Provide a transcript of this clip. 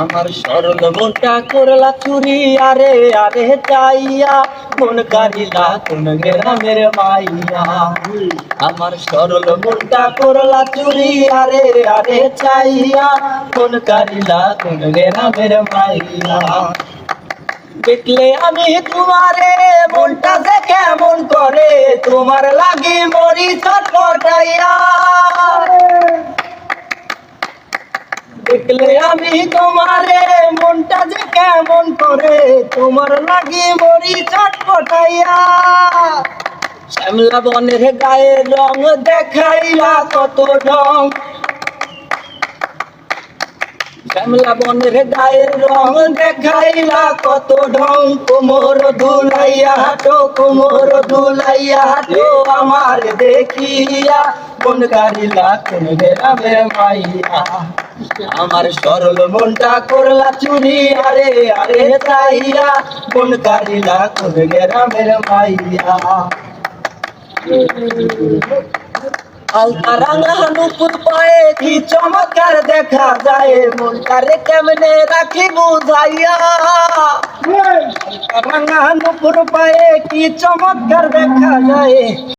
আমার সরল মনটা করলা চুরি, আরে আরে চাইয়া মন কারিলা কোন গ্রামের মাইয়া। আমার সরল মনটা করলা চুরি, আরে আরে চাইয়া মন কারিলা কোন গ্রামের মাইয়া। দেখলে আমি তোমারে, মনটা যে কেমন করে, তোমার লাগে মরি ছটফটাইয়া দেখলে আমি তোমারে, মনটা যে কেমন করে, তোমার লাগি মরি চটপটাইয়া শ্যামলা বনের গায়ে রং দেখাইলা কত রং শ্যামলা বনের গায়ের রং দেখাইলা, কত ঢং, কোমর ধুলাইয়া হাটো, কোমর ধুলাইয়া হাটো, আমার দেখিয়া কোন গাড়িলা কোন গ্রামের মাইয়া। আমার সরল মনটা করলা চুরি, আরে আরে তাইয়া কোন গাড়িলা কোন গ্রামের মাইয়া। আলতা রাঙা নুপুর পায়ে কি চমৎকার দেখা যায়? মনটারে কেমনে রাখি বুঝাইয়া আলতা রাঙা নুপুর পায়ে কি চমৎকার দেখা যায়?